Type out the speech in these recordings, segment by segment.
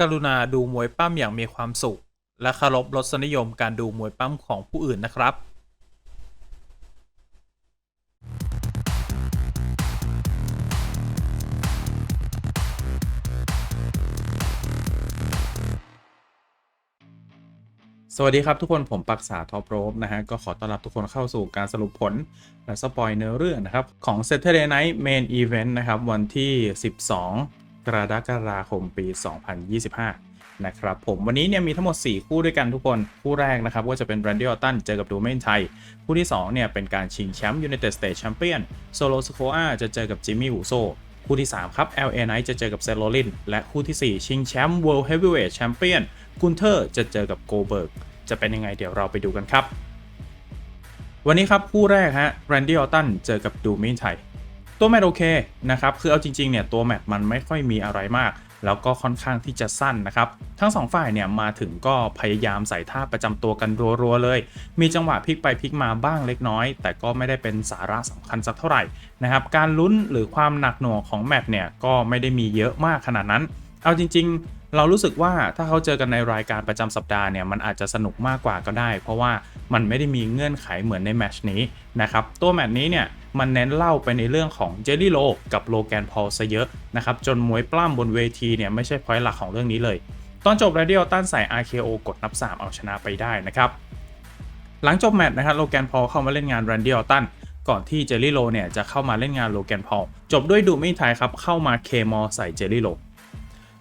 กรุณาดูมวยปั้มอย่างมีความสุข และเคารพรสนิยมการดูมวยปั้มของผู้อื่นนะครับสวัสดีครับทุกคนผมปักษาท็อปโรบนะฮะ ก็ขอต้อนรับทุกคนเข้าสู่การสรุปผล และสปอยเนื้อเรื่องนะครับ ของ Saturday Night Main Event นะครับ วันที่ 12 กรกฎาคมปี 2025 นะครับผมวันนี้เนี่ยมีทั้งหมด 4 คู่ด้วยกันทุกคน คู่แรกนะครับก็จะเป็น Randy Orton เจอกับดูเมนไทย คู่ที่ 2 เนี่ยเป็นการชิงแชมป์ United States Champion Solo Sikoa จะเจอกับจิมมี่ u ูโซคู่ที่ 3 ครับ LA Knight จะเจอกับเซโ l ลินและคู่ที่ 4 ชิงแชมป์ World Heavyweight Champion กุนเทอร์จะเจอกับโกเบิร์กจะเป็นยังไงเดี๋ยวเราไปดูกันครับ วันนี้ครับคู่แรกฮะ Randy Orton เจอกับดูมินไทย ตัวแมทโอเคนะครับคือเอาจริงๆเนี่ยตัวแมทมันไม่ค่อยมีอะไรมาก แล้วก็ค่อนข้างที่จะสั้นนะครับ ทั้งสองฝ่ายเนี่ยมาถึงก็พยายามใส่ท่าประจำตัวกันรัวๆเลย มีจังหวะพลิกไปพลิกมาบ้างเล็กน้อย แต่ก็ไม่ได้เป็นสาระสำคัญสักเท่าไหร่นะครับการลุ้นหรือความหนักหน่วงของแมทเนี่ยก็ไม่ได้มีเยอะมากขนาดนั้น เอาจริง ๆ เรารู้สึกว่าถ้าเขาเจอกันในรายการประจำสัปดาห์เนี่ยมันอาจจะสนุกมากกว่าก็ได้ เพราะว่ามันไม่ได้มีเงื่อนไขเหมือนในแมตช์นี้นะครับตัวแมตช์นี้เนี่ยมันเน้นเล่าไปในเรื่องของเจลลี่โลกับโลแกนพอลซะเยอะนะครับจนมวยปล้ำบนเวทีเนี่ยไม่ใช่พอยต์หลักของเรื่องนี้เลย ตอนจบ r a d i o ตันใส่ RKO กดนับ 3 เอาชนะไปได้นะครับหลังจบแมตช์นะครับโลแกนพอลเข้ามาเล่นงาน r a n d y อ r ตันก่อนที่เจลลี่โลเนี่ยจะเข้ามาเล่นงานโลแกนพอลจบด้วยดูไม่ไทยครับเข้ามาเคมอใส่เจลลี่โล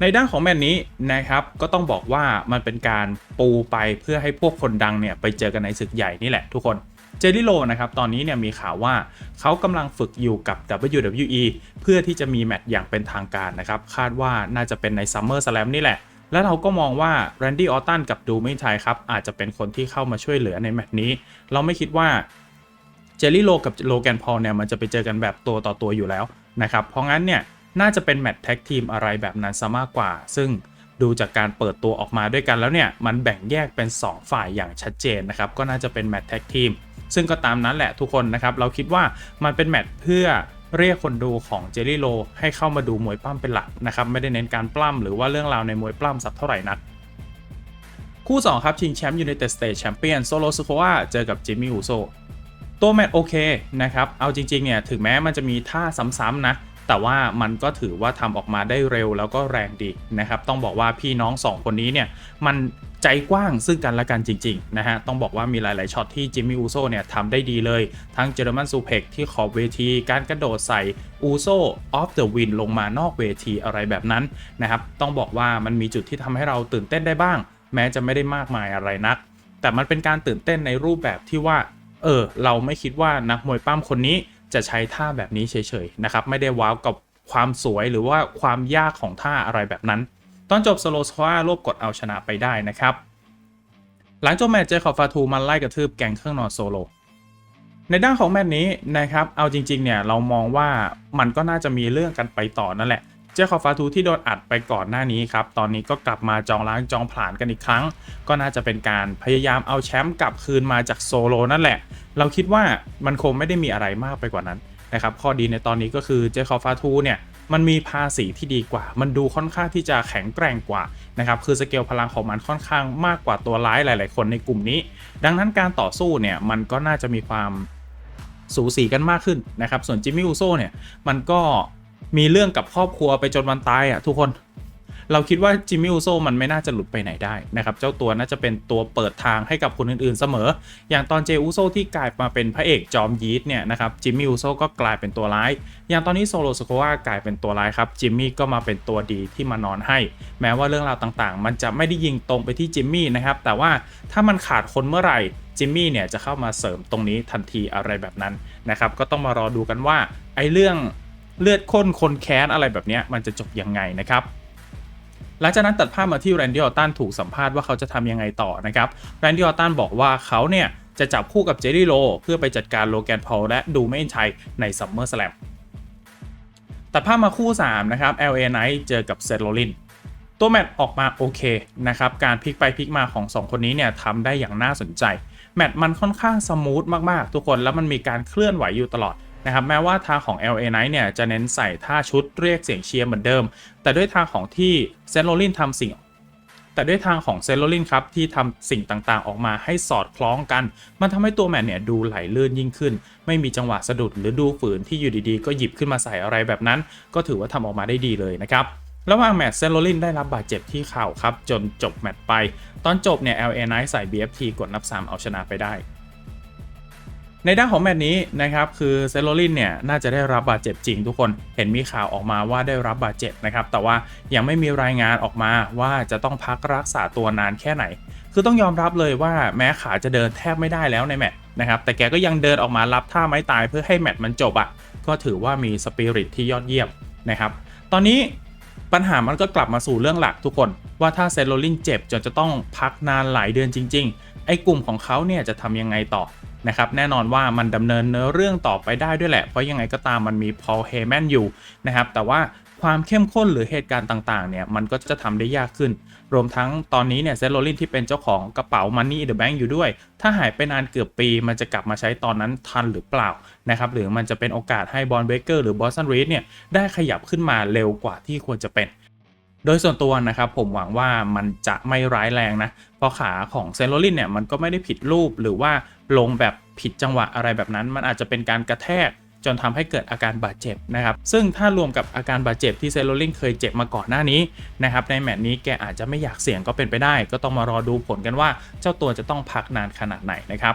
ในด้านของแมตช์นี้นะครับก็ต้องบอกว่ามันเป็นการปูไปเพื่อให้พวกคนดังเนี่ยไปเจอกันในศึกใหญ่นี่แหละทุกคนเจลลี่โลนะครับตอนนี้เนี่ยมีข่าวว่าเขากำลังฝึกอยู่กับ WWE เพื่อที่จะมีแมตช์อย่างเป็นทางการนะครับ คาดว่าน่าจะเป็นใน Summer Slam นี่แหละ และเราก็มองว่า Randy Orton กับดูไม่ไทยครับ อาจจะเป็นคนที่เข้ามาช่วยเหลือในแมตช์นี้ เราไม่คิดว่าเจลลี่โลกับโลแกนพอลเนี่ยมันจะไปเจอกันแบบตัวต่อตัวอยู่แล้วนะครับเพราะงั้นเนี่ย น่าจะเป็นแมตช์แท็กทีมอะไรแบบนั้นซะมากกว่า ซึ่งดูจากการเปิดตัวออกมาด้วยกันแล้วเนี่ย มันแบ่งแยกเป็น 2 ฝ่ายอย่างชัดเจนนะครับ ก็น่าจะเป็นแมตช์แท็กทีม ซึ่งก็ตามนั้นแหละทุกคนนะครับ เราคิดว่ามันเป็นแมตช์เพื่อเรียกคนดูของเจลลี่โลให้เข้ามาดูมวยปล้ำเป็นหลักนะครับ ไม่ได้เน้นการปล้ำหรือว่าเรื่องราวในมวยปล้ำสักเท่าไหร่นัก คู่ 2 ครับชิงแชมป์ United States Champion Solo s โ k o a เจอกับจิมมี่ u ูโซตัวแมตช์โอเคนะครับ เอาจริงๆเนี่ยถึงแม้มันจะมีท่าซ้ำๆนะ แต่ว่ามันก็ถือว่าทำออกมาได้เร็วแล้วก็แรงดีนะครับ ต้องบอกว่าพี่น้อง 2 คนนี้เนี่ยมันใจกว้างซึ่งกันและกันจริงๆนะฮะ ต้องบอกว่ามีหลาย ๆ ช็อตที่จิมมี่อูโซเนี่ยทำได้ดีเลย ทั้งเจอร์มันซูเพกที่ขอบเวที การกระโดดใส่อูโซออฟเดอะวินลงมานอกเวทีอะไรแบบนั้นนะครับ ต้องบอกว่ามันมีจุดที่ทำให้เราตื่นเต้นได้บ้าง แม้จะไม่ได้มากมายอะไรนัก แต่มันเป็นการตื่นเต้นในรูปแบบที่ว่า เออ เราไม่คิดว่านักมวยปั้มคนนี้ จะใช้ท่าแบบนี้เฉยๆนะครับไม่ได้ว้าวกับความสวยหรือว่าความยากของท่าอะไรแบบนั้น ตอนจบสโลสควารวบกดเอาชนะไปได้นะครับ หลังจบแมตช์เจคอบฟาทูมันไล่กระทืบแกงเครื่องนอนโซโลในด้านของแมตช์นี้นะครับ เอาจริงๆเนี่ยเรามองว่ามันก็น่าจะมีเรื่องกันไปต่อนั่นแหละ เจคอฟาทูที่โดนอัดไปก่อนหน้านี้ครับ ตอนนี้ก็กลับมาจองล้างจองผลาญกันอีกครั้ง ก็น่าจะเป็นการพยายามเอาแชมป์กลับคืนมาจากโซโลนั่นแหละ เราคิดว่ามันคงไม่ได้มีอะไรมากไปกว่านั้นนะครับ ข้อดีในตอนนี้ก็คือเจคอฟาทูเนี่ยมันมีภาษีที่ดีกว่า มันดูค่อนข้างที่จะแข็งแกร่งกว่านะครับ คือสเกลพลังของมันค่อนข้างมากกว่าตัวร้ายหลาย ๆ คนในกลุ่มนี้ ดังนั้นการต่อสู้เนี่ยมันก็น่าจะมีความสูสีกันมากขึ้นนะครับ ส่วนจิมมี่อูโซเนี่ยมันก็ มีเรื่องกับครอบครัวไปจนวันตายอะทุกคน เราคิดว่าจิมมี่อูโซมันไม่น่าจะหลุดไปไหนได้นะครับเจ้าตัวน่าจะเป็นตัวเปิดทางให้กับคนอื่นๆเสมอ อย่างตอนเจอูโซที่กลายมาเป็นพระเอกจอมยีดเนี่ยนะครับจิมมี่อูโซก็กลายเป็นตัวร้าย อย่างตอนนี้โซโลสโควากลายเป็นตัวร้ายครับจิมมี่ก็มาเป็นตัวดีที่มานอนให้ แม้ว่าเรื่องราวต่างๆ มันจะไม่ได้ยิงตรงไปที่จิมมี่นะครับแต่ว่าถ้ามันขาดคนเมื่อไหร่จิมมี่เนี่ยจะเข้ามาเสริมตรงนี้ทันทีอะไรแบบนั้นนะครับก็ต้องมารอดูกันว่าไอ้เรื่อง เลือดข้นคนแค้นอะไรแบบนี้มันจะจบยังไงนะครับหลังจากนั้นตัดภาพมาที่แรนดี้ออตันถูกสัมภาษณ์ว่าเขาจะทำยังไงต่อนะครับแรนดี้ออตันบอกว่าเขาเนี่ยจะจับคู่กับเจอรี่โลเพื่อไปจัดการโลแกนพอลและดูเมนชัยในซัมเมอร์สแลมตัดภาพมาคู่ 3 นะครับ LA Knight เจอกับเซตโรลินตัวแมตช์ออกมาโอเคนะครับ การพลิกไปพลิกมาของ 2 คนนี้เนี่ยทำได้อย่างน่าสนใจ แมตช์มันค่อนข้างสมูทมากๆ ทุกคนแล้วมันมีการเคลื่อนไหวอยู่ตลอด นะครับแม้ว่าทางของ LA Knight เนี่ยจะเน้นใส่ท่าชุดเรียกเสียงเชียร์เหมือนเดิม แต่ด้วยทางของที่เซนโรลินทำสิ่งแต่ด้วยทางของเซนโรลินครับที่ทำสิ่งต่างๆ ออกมาให้สอดคล้องกัน มันทำให้ตัวแมทเนี่ยดูไหลลื่นยิ่งขึ้น ไม่มีจังหวะสะดุดหรือดูฝืนที่อยู่ดีๆ ก็หยิบขึ้นมาใส่อะไรแบบนั้น ก็ถือว่าทำออกมาได้ดีเลยนะครับระหว่างแมตช์เซนโรลินได้รับบาดเจ็บที่เข่าครับ จนจบแมตช์ไป ตอนจบเนี่ย LA Knight ใส่ BFT กดนับ 3 เอาชนะไปได้ ในด้านของแมตช์นี้นะครับคือเซโรลินเนี่ยน่าจะได้รับบาดเจ็บจริงทุกคนเห็นมีข่าวออกมาว่าได้รับบาดเจ็บนะครับแต่ว่ายังไม่มีรายงานออกมาว่าจะต้องพักรักษาตัวนานแค่ไหน คือต้องยอมรับเลยว่าแม้ขาจะเดินแทบไม่ได้แล้วในแมตช์นะครับแต่แกก็ยังเดินออกมารับท่าไม้ตายเพื่อให้แมตช์มันจบอะ่ะก็ถือว่ามีสปิริตที่ยอดเยี่ยมนะครับตอนนี้ปัญหามันก็กลับมาสู่เรื่องหลักทุกคนว่าถ้าเซโรลินเจ็บจนจะต้องพักนานหลายเดือนจริง ๆ ไอ้กลุ่มของเขาเนี่ยจะทำยังไงต่อ นะครับแน่นอนว่ามันดำเนินเนื้อเรื่องต่อไปได้ด้วยแหละ เพราะยังไงก็ตามมันมีพอลเฮแมนอยู่นะครับแต่ว่าความเข้มข้นหรือเหตุการณ์ต่างๆเนี่ยมันก็จะทำได้ยากขึ้น รวมทั้งตอนนี้เนี่ยเซโรลินที่เป็นเจ้าของกระเป๋า Money in the Bank อยู่ด้วย ถ้าหายไปนานเกือบปี มันจะกลับมาใช้ตอนนั้นทันหรือเปล่านะครับหรือมันจะเป็นโอกาสให้บอลเบเกอร์หรือบอสตันรีดเนี่ยได้ขยับขึ้นมาเร็วกว่าที่ควรจะเป็น โดยส่วนตัวนะครับผมหวังว่ามันจะไม่ร้ายแรงนะ เพราะขาของเซนโรลินเนี่ยมันก็ไม่ได้ผิดรูปหรือว่าลงแบบผิดจังหวะอะไรแบบนั้น มันอาจจะเป็นการกระแทกจนทำให้เกิดอาการบาดเจ็บนะครับ ซึ่งถ้ารวมกับอาการบาดเจ็บที่เซนโรลินเคยเจ็บมาก่อนหน้านี้นะครับ ในแมตช์นี้แกอาจจะไม่อยากเสี่ยงก็เป็นไปได้ ก็ต้องมารอดูผลกันว่าเจ้าตัวจะต้องพักนานขนาดไหนนะครับ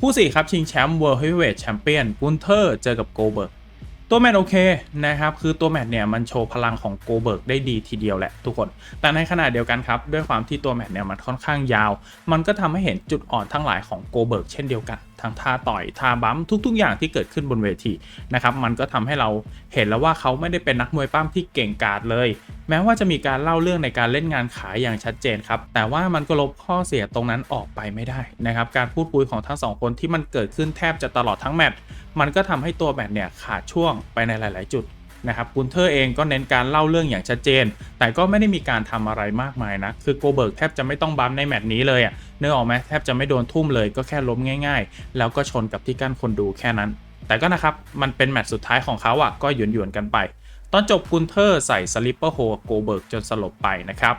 คู่สี่ครับ ชิงแชมป์ World Heavyweight Champion กุนเทอร์เจอกับโกเบิร์ก ตัวแมตช์โอเคนะครับ คือตัวแมตช์เนี่ยมันโชว์พลังของโกเบิร์กได้ดีทีเดียวแหละทุกคน แต่ในขณะเดียวกันครับ ด้วยความที่ตัวแมตช์เนี่ยมันค่อนข้างยาว มันก็ทำให้เห็นจุดอ่อนทั้งหลายของโกเบิร์กเช่นเดียวกัน ทั้งท่าต่อยท่าบัมทุก ๆ อย่างที่เกิดขึ้นบนเวทีนะครับมันก็ทำให้เราเห็นแล้วว่าเขาไม่ได้เป็นนักมวยปั้มที่เก่งกาจเลย แม้ว่าจะมีการเล่าเรื่องในการเล่นงานขายอย่างชัดเจนครับแต่ว่ามันก็ลบข้อเสียตรงนั้นออกไปไม่ได้นะครับการพูดคุยของทั้งสองคนที่มันเกิดขึ้นแทบจะตลอดทั้งแมตช์มันก็ทำให้ตัวแมตช์เนี่ยขาดช่วงไปในหลาย ๆ จุดนะครับกุนเทอร์เองก็เน้นการเล่าเรื่องอย่างชัดเจน แต่ก็ไม่ได้มีการทำอะไรมากมายนะ คือโกเบิร์กแทบจะไม่ต้องบัมในแมตช์นี้เลยอะ่ะ เนื้อออกไหมแทบจะไม่โดนทุ่มเลยก็แค่ล้มง่าย ๆ แล้วก็ชนกับที่กั้นคนดูแค่นั้น แต่ก็นะครับ มันเป็นแมตช์สุดท้ายของเขาอะ่ะก็หยวนๆกันไป ตอนจบกุนเทอร์ใส่สลิปเปอร์โฮโกเบิร์กจนสลบไปนะครับ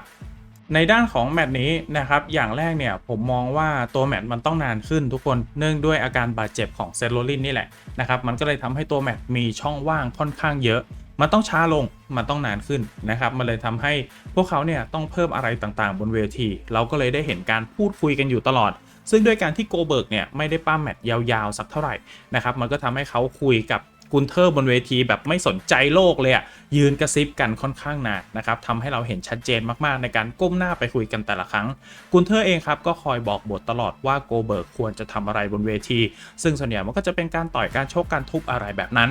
ในด้านของแมตช์นี้นะครับอย่างแรกเนี่ยผมมองว่าตัวแมตช์มันต้องนานขึ้นทุกคนเนื่องด้วยอาการบาดเจ็บของเซโรลินนี่แหละนะครับมันก็เลยทำให้ตัวแมตช์มีช่องว่างค่อนข้างเยอะ มันต้องช้าลงมันต้องนานขึ้นนะครับมันเลยทำให้พวกเขาเนี่ยต้องเพิ่มอะไรต่างๆ บนเวที เราก็เลยได้เห็นการพูดคุยกันอยู่ตลอด ซึ่งด้วยการที่โกเบิร์กเนี่ยไม่ได้ป้าแมตช์ยาวๆสักเท่าไหร่นะครับมันก็ทำให้เขาคุยกับกุนเทอร์บนเวทีแบบไม่สนใจโลกเลยอะยืนกระซิบกันค่อนข้างนานนะครับทำให้เราเห็นชัดเจนมากๆ ในการก้มหน้าไปคุยกันแต่ละครั้ง กุนเทอร์เองครับก็คอยบอกบทตลอดว่าโกเบิร์กควรจะทำอะไรบนเวที ซึ่งส่วนใหญ่มันก็จะเป็นการต่อยการชกการทุบอะไรแบบนั้น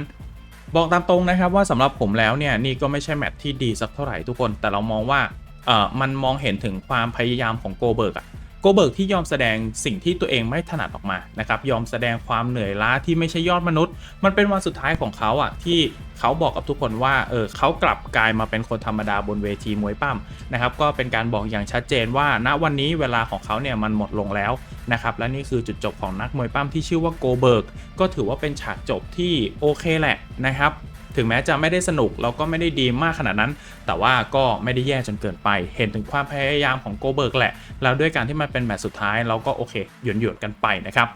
บอกตามตรงนะครับว่าสำหรับผมแล้วเนี่ยนี่ก็ไม่ใช่แมตช์ที่ดีสักเท่าไหร่ทุกคน แต่เรามองว่าเอ่อมันมองเห็นถึงความพยายามของโกเบิร์กอะโกเบิร์กที่ยอมแสดงสิ่งที่ตัวเองไม่ถนัดออกมานะครับยอมแสดงความเหนื่อยล้าที่ไม่ใช่ยอดมนุษย์ มันเป็นวันสุดท้ายของเขาอะที่เขาบอกกับทุกคนว่าเออเขากลับกลายมาเป็นคนธรรมดาบนเวทีมวยปั้มนะครับก็เป็นการบอกอย่างชัดเจนว่าณวันนี้เวลาของเขาเนี่ยมันหมดลงแล้ว นะครับและนี่คือจุดจบของนักมวยปั้มที่ชื่อว่าโกเบิร์กก็ถือว่าเป็นฉากจบที่โอเคแหละนะครับถึงแม้จะไม่ได้สนุกแล้วก็ไม่ได้ดีมากขนาดนั้น แต่ว่าก็ไม่ได้แย่จนเกินไป เห็นถึงความพยายามของโกเบิร์กแหละ แล้วด้วยการที่มันเป็นแมตช์สุดท้ายเราก็โอเคหยวนหยวนกันไปนะครับ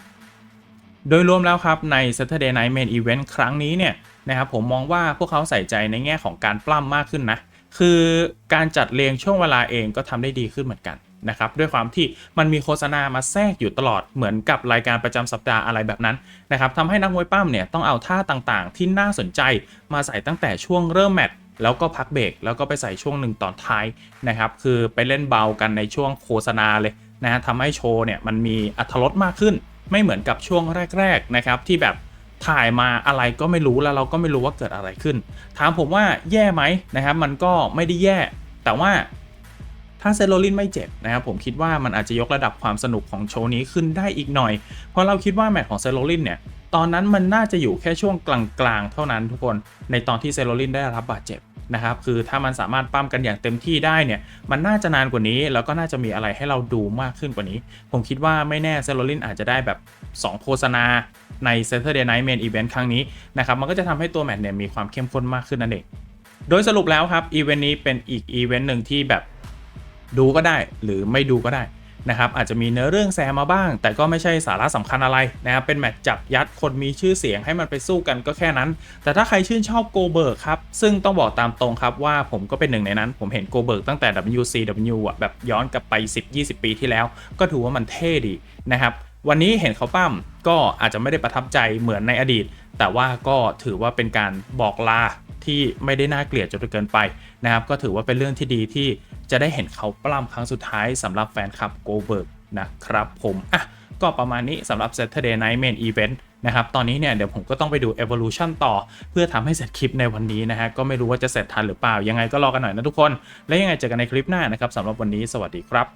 โดยรวมแล้วครับใน Saturday Night Main Event ครั้งนี้เนี่ยนะครับผมมองว่าพวกเขาใส่ใจในแง่ของการปล้ำมากขึ้นนะ คือการจัดเรียงช่วงเวลาเองก็ทำได้ดีขึ้นเหมือนกัน นะครับด้วยความที่มันมีโฆษณามาแทรกอยู่ตลอดเหมือนกับรายการประจำสัปดาห์อะไรแบบนั้นนะครับทำให้นักมวยปั้มเนี่ยต้องเอาท่าต่างๆ ที่น่าสนใจมาใส่ตั้งแต่ช่วงเริ่มแมตช์แล้วก็พักเบรกแล้วก็ไปใส่ช่วงหนึ่งตอนท้ายนะครับคือไปเล่นเบากันในช่วงโฆษณาเลยนะฮะทำให้โชว์เนี่ยมันมีอัธรสมากขึ้น ไม่เหมือนกับช่วงแรกๆนะครับที่แบบถ่ายมาอะไรก็ไม่รู้แล้วเราก็ไม่รู้ว่าเกิดอะไรขึ้น ถามผมว่าแย่ไหมนะครับ มันก็ไม่ได้แย่ แต่ว่า ถ้าเซโรลินไม่เจ็บนะครับผมคิดว่ามันอาจจะยกระดับความสนุกของโชว์นี้ขึ้นได้อีกหน่อย เพราะเราคิดว่าแมตช์ของเซโรลินเนี่ยตอนนั้นมันน่าจะอยู่แค่ช่วงกลางๆ เท่านั้นทุกคนในตอนที่เซโรลินได้รับบาดเจ็บนะครับคือถ้ามันสามารถปั้มกันอย่างเต็มที่ได้เนี่ยมันน่าจะนานกว่านี้ แล้วก็น่าจะมีอะไรให้เราดูมากขึ้นกว่านี้ ผมคิดว่าไม่แน่เซโรลินอาจจะได้แบบ 2 โฆษณาใน Saturday Night Main Event ครั้งนี้นะครับมันก็จะทำให้ตัวแมตช์เนี่ยมีความเข้มข้นมากขึ้นนั่นเองโดยสรุปแล้วครับอีเวนต์นี้เป็นอีกอีเวนต์หนึ่งที่แบบ ดูก็ได้หรือไม่ดูก็ได้นะครับอาจจะมีเนื้อเรื่องแซมมาบ้าง แต่ก็ไม่ใช่สาระสำคัญอะไรนะครับเป็นแมตช์จับยัดคนมีชื่อเสียงให้มันไปสู้กันก็แค่นั้น แต่ถ้าใครชื่นชอบโกเบิร์กครับ ซึ่งต้องบอกตามตรงครับว่าผมก็เป็นหนึ่งในนั้น ผมเห็นโกเบิร์กตั้งแต่ WCW อะแบบย้อนกลับไป 10-20 ปีที่แล้ว ก็ถือว่ามันเท่ดีนะครับวันนี้เห็นเขาปั้มก็อาจจะไม่ได้ประทับใจเหมือนในอดีต แต่ว่าก็ถือว่าเป็นการบอกลา ที่ไม่ได้น่าเกลียดจนเกินไปนะครับก็ถือว่าเป็นเรื่องที่ดีที่จะได้เห็นเขาปล้ำครั้งสุดท้ายสำหรับแฟนคลับโกเบิร์กนะครับผมอะก็ประมาณนี้สำหรับ Saturday Night Main Event นะครับ ตอนนี้เนี่ยเดี๋ยวผมก็ต้องไปดู Evolution ต่อ เพื่อทำให้เสร็จคลิปในวันนี้นะฮะ ก็ไม่รู้ว่าจะเสร็จทันหรือเปล่า ยังไงก็รอกันหน่อยนะทุกคน และยังไงเจอกันในคลิปหน้านะครับสำหรับวันนี้สวัสดีครับ